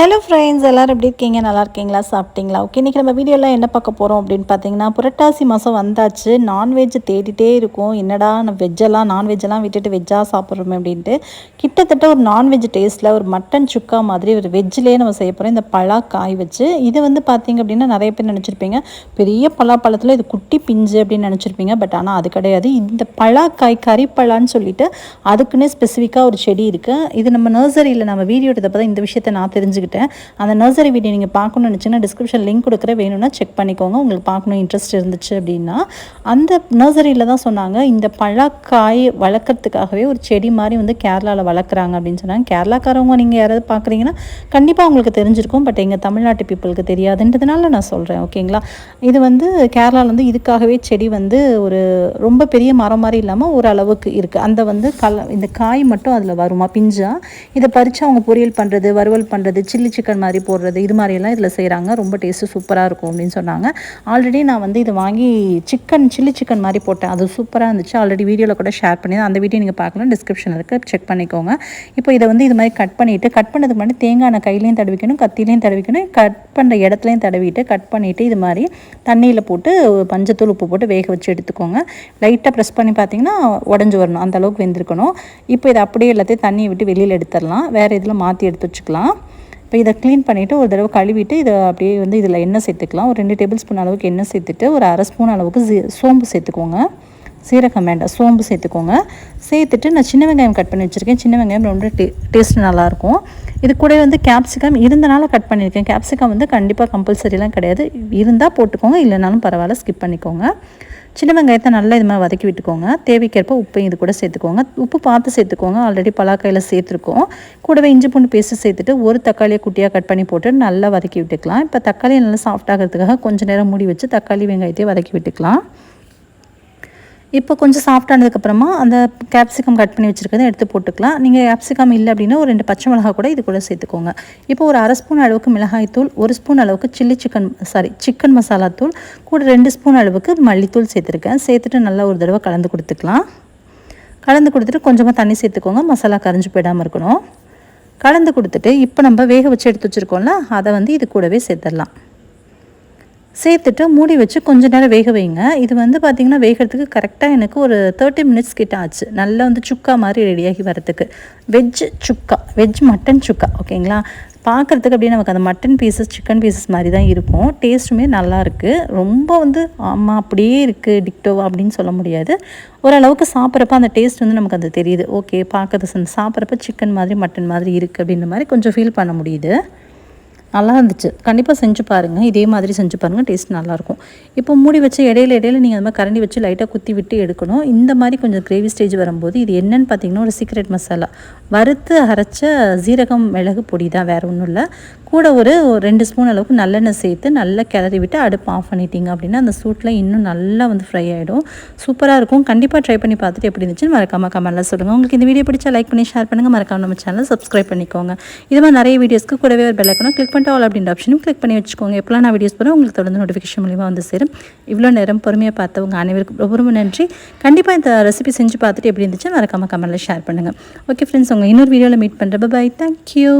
Hello friends எல்லோரும் எப்படி இருக்கீங்க? நல்லா இருக்கீங்களா? சாப்பிட்டீங்களா? ஓகே இன்றைக்கி நம்ம வீடியோவில் என்ன பார்க்க போகிறோம் அப்படின்னு பார்த்தீங்கன்னா புரட்டாசி மாதம் வந்தாச்சு. நான்வெஜ் தேடிட்டே இருக்கும். என்னடா நம்ம வெஜ்ஜெல்லாம் நான்வெஜ்ஜெல்லாம் விட்டுட்டு வெஜ்ஜாக சாப்பிட்றோமே அப்படின்ட்டு. கிட்டத்தட்ட ஒரு நான்வெஜ் டேஸ்ட்டில் ஒரு மட்டன் சுக்கா மாதிரி ஒரு வெஜ்ஜிலே நம்ம செய்ய போகிறோம் இந்த பழா காய் வச்சு. இது வந்து பார்த்தீங்க அப்படின்னா நிறைய பேர் நினச்சிருப்பீங்க. பெரிய பலாப்பழத்தில் இது குட்டி பிஞ்சு அப்படின்னு நினச்சிருப்பீங்க. பட் ஆனால் அது கிடையாது. இந்த பழாக்காய் கறிப்பழான்னு சொல்லிட்டு அதுக்குன்னே ஸ்பெசிஃபிக்காக ஒரு செடி இருக்குது இது நம்ம நர்சரியில் நம்ம வீடியோ எடுத்தப்போ தான் இந்த விஷயத்தை நான் தெரிஞ்சுக்கிட்டேன். அந்த நர்சரி வீடியோ நீங்கள் பார்க்கணும்னு நினச்சிங்கன்னா டிஸ்கிரிப்ஷன் லிங்க் கொடுக்குற வேணும்னா செக் பண்ணிக்கோங்க. உங்களுக்கு பார்க்கணும் இன்ட்ரெஸ்ட் இருந்துச்சு அப்படின்னா. அந்த நர்சரியில் தான் சொன்னாங்க இந்த பழக்காய் வளர்க்குறதுக்காகவே ஒரு செடி மாதிரி வந்து கேரளாவில் வளர்க்குறாங்க அப்படின்னு சொன்னாங்க. கேரளாக்காரவங்க நீங்கள் யாராவது பார்க்குறீங்கன்னா கண்டிப்பாக உங்களுக்கு தெரிஞ்சிருக்கும். பட் எங்கள் தமிழ்நாட்டு பீப்புளுக்கு தெரியாதுன்றதுனால நான் சொல்கிறேன் ஓகேங்களா இது வந்து கேரளாவில் வந்து இதுக்காகவே செடி வந்து ஒரு ரொம்ப பெரிய மரம் மாதிரி இல்லாமல் ஒரு அளவுக்கு இருக்குது அந்த வந்து கல இந்த காய் மட்டும் அதில் வருமா? பிஞ்சா? இதை பறித்து அவங்க பொரியல் பண்ணுறது வறுவல் பண்ணுறது சில்லி சில்லி சிக்கன் மாதிரி போடுறது இது மாதிரியெல்லாம் இதில் செய்கிறாங்க ரொம்ப டேஸ்ட்டு சூப்பராக இருக்கும் அப்படின்னு சொன்னாங்க. ஆல்ரெடி நான் வந்து இது வாங்கி சிக்கன் சில்லி சிக்கன் மாதிரி போட்டேன். அது சூப்பராக இருந்துச்சு. ஆல்ரெடி வீடியோவில் கூட ஷேர் பண்ணி அந்த வீடியோ நீங்கள் பார்க்கலாம் டிஸ்கிரிப்ஷன் இருக்குது செக் பண்ணிக்கோங்க. இப்போ இதை வந்து இது மாதிரி கட் பண்ணிவிட்டு கட் பண்ணதுக்கு முன்னாடி தேங்காய் நான் கையிலையும் தடவிக்கணும் கத்திலையும் தடவிக்கணும். கட் பண்ணுற இடத்துலையும் தடவிட்டு கட் பண்ணிவிட்டு இது மாதிரி தண்ணியில் போட்டு மஞ்சத்தூள் உப்பு போட்டு வேக வச்சு எடுத்துக்கோங்க. லைட்டாக ப்ரெஸ் பண்ணி பார்த்தீங்கன்னா உடஞ்சி வரணும். அந்த அளவுக்கு வெந்திருக்கணும். இப்போ இதை அப்படியே எல்லாத்தையும் தண்ணியை விட்டு வெளியில் எடுத்துடலாம். வேறு இதில் மாற்றி எடுத்து வச்சுக்கலாம். இப்போ இதை க்ளீன் பண்ணிவிட்டு ஒரு தடவை கழுவிட்டு இதை அப்படியே வந்து இதில் எண்ணெய் சேர்த்துக்கலாம். ஒரு ரெண்டு டேபிள் ஸ்பூன் அளவுக்கு எண்ணெய் சேர்த்துட்டு ஒரு அரை ஸ்பூன் அளவுக்கு சோம்பு சேர்த்துக்கோங்க. சீரகம் வேண்டாம் சோம்பு சேர்த்துக்கோங்க. சேர்த்துட்டு நான் சின்ன வெங்காயம் கட் பண்ணி வச்சுருக்கேன். சின்ன வெங்காயம் ரொம்ப டே டேஸ்ட் நல்லாயிருக்கும். இது கூட வந்து கேப்சிகம் இருந்தனால கட் பண்ணியிருக்கேன். கேப்சிகம் வந்து கண்டிப்பாக கம்பல்சரிலாம் கிடையாது. இருந்தால் போட்டுக்கோங்க இல்லைனாலும் பரவாயில்ல ஸ்கிப் பண்ணிக்கோங்க. சின்ன வெங்காயத்தை நல்லா இது மாதிரி வதக்கி விட்டுக்கோங்க. தேவைக்கேற்ப உப்பையும் இது கூட சேர்த்துக்கோங்க. உப்பு பார்த்து சேர்த்துக்கோங்க. ஆல்ரெடி பலாக்காயில் சேர்த்துருக்கோம். கூடவே இஞ்சி பூண்டு பேஸ்ட்டு சேர்த்துட்டு ஒரு தக்காளியை குட்டியாக கட் பண்ணி போட்டு நல்லா வதக்கி விட்டுக்கலாம். இப்போ தக்காளியை நல்லா சாஃப்ட் ஆகிறதுக்காக கொஞ்சம் நேரம் மூடி வச்சு தக்காளி வெங்காயத்தையும் வதக்கி விட்டுக்கலாம். இப்போ கொஞ்சம் சாஃப்டானதுக்கப்புறமா அந்த கேப்சிகம் கட் பண்ணி வச்சுருக்கதை எடுத்து போட்டுக்கலாம். நீங்கள் கேப்சிகம் இல்லை அப்படின்னா ஒரு ரெண்டு பச்சை மிளகா கூட இது கூட சேர்த்துக்கோங்க. இப்போ ஒரு அரை ஸ்பூன் அளவுக்கு மிளகாய் தூள் ஒரு ஸ்பூன் அளவுக்கு chilli chicken sorry chicken masala தூள் கூட ரெண்டு ஸ்பூன் அளவுக்கு மல்லித்தூள் சேர்த்துருக்கேன். சேர்த்துட்டு நல்லா ஒரு தடவை கலந்து கொடுத்துக்கலாம். கலந்து கொடுத்துட்டு கொஞ்சமாக தண்ணி சேர்த்துக்கோங்க. மசாலா கரைஞ்சி போயிடாமல் இருக்கணும். கலந்து கொடுத்துட்டு இப்போ நம்ம வேக வச்சு எடுத்து வச்சுருக்கோம்ல அதை வந்து இது கூடவே சேர்த்துடலாம். சேர்த்துட்டு மூடி வச்சு கொஞ்ச நேரம் வேக வைங்க. இது வந்து பார்த்திங்கன்னா வேகிறதுக்கு கரெக்டாக எனக்கு ஒரு தேர்ட்டி மினிட்ஸ் கிட்ட ஆச்சு. நல்லா வந்து சுக்கா மாதிரி ரெடியாகி வரத்துக்கு veg chukka veg mutton chukka ஓகேங்களா பார்க்குறதுக்கு அப்படியே நமக்கு அந்த மட்டன் பீசஸ் சிக்கன் பீசஸ் மாதிரி தான் இருக்கும். டேஸ்ட்டுமே நல்லா இருக்குது ரொம்ப வந்து ஆமாம் அப்படியே இருக்குது டிக்டோவா அப்படின்னு சொல்ல முடியாது. ஓரளவுக்கு சாப்பிட்றப்ப அந்த டேஸ்ட் வந்து நமக்கு அது தெரியுது. ஓகே பார்க்கறது சாப்பிட்றப்ப சிக்கன் மாதிரி மட்டன் மாதிரி இருக்குது அப்படின்ற மாதிரி கொஞ்சம் ஃபீல் பண்ண முடியுது. நல்லா இருந்துச்சு. கண்டிப்பாக செஞ்சு பாருங்கள் இதே மாதிரி செஞ்சு பாருங்கள் டேஸ்ட் நல்லாயிருக்கும் இப்போ மூடி வச்சு இடையில இடையில நீங்கள் அந்த மாதிரி கரண்டி வச்சு லைட்டாக குத்தி விட்டு எடுக்கணும். இந்த மாதிரி கொஞ்சம் கிரேவி ஸ்டேஜ் வரும்போது இது என்னன்னு பார்த்தீங்கன்னா ஒரு சீக்ரெட் மசாலா வறுத்து அரைச்ச ஜீரகம் மிளகு பொடி தான். வேறு ஒன்றும் இல்லை. கூட ஒரு ரெண்டு ஸ்பூன் அளவுக்கு நல்லெண்ணெய் சேர்த்து நல்லா கிளறி விட்டு அடுப்பு ஆஃப் பண்ணிட்டீங்க அப்படின்னா அந்த சூட்டில் இன்னும் நல்லா வந்து ஃப்ரை ஆகிடும் சூப்பராக இருக்கும். கண்டிப்பாக ட்ரை பண்ணி பார்த்துட்டு எப்படி இருந்துச்சுன்னு மறக்காமல் கமெண்ட்டில் சொல்லுங்கள் உங்களுக்கு இந்த வீடியோ பிடிச்சா லைக் பண்ணி ஷேர் பண்ணுங்கள் மறக்காம நம்ம சேனல் சப்ஸ்கிரைப் பண்ணிக்கோங்க. இது மாதிரி நிறைய வீடியோஸ்க்கு கூடவே ஒரு பெல் ஐக்கனும் கிளிக் ஆல் அப்படின்ற ஆப்ஷனும் கிளிக் பண்ணி வச்சுக்கோங்க. எப்போலாம் நான் வீடியோஸ் போகிறேன் உங்களுக்கு தொடர்ந்து நோட்டிஃபிகேஷன் மூலிமா வந்து சேரும். இவ்வளோ நேரம் பொறுமையாக பார்த்தவங்க அனைவருக்கும் ரொம்ப ரொம்ப நன்றி. கண்டிப்பாக இந்த ரெசிபி செஞ்சு பார்த்துட்டு எப்படி இருந்துச்சு மறக்காமல் கமெண்ட்டில் ஷேர் பண்ணுங்கள் ஓகே ஃப்ரெண்ட்ஸ் உங்கள் இன்னொரு வீடியோவில் மீட் பண்ணுறேன் பாய் தேங்க்யூ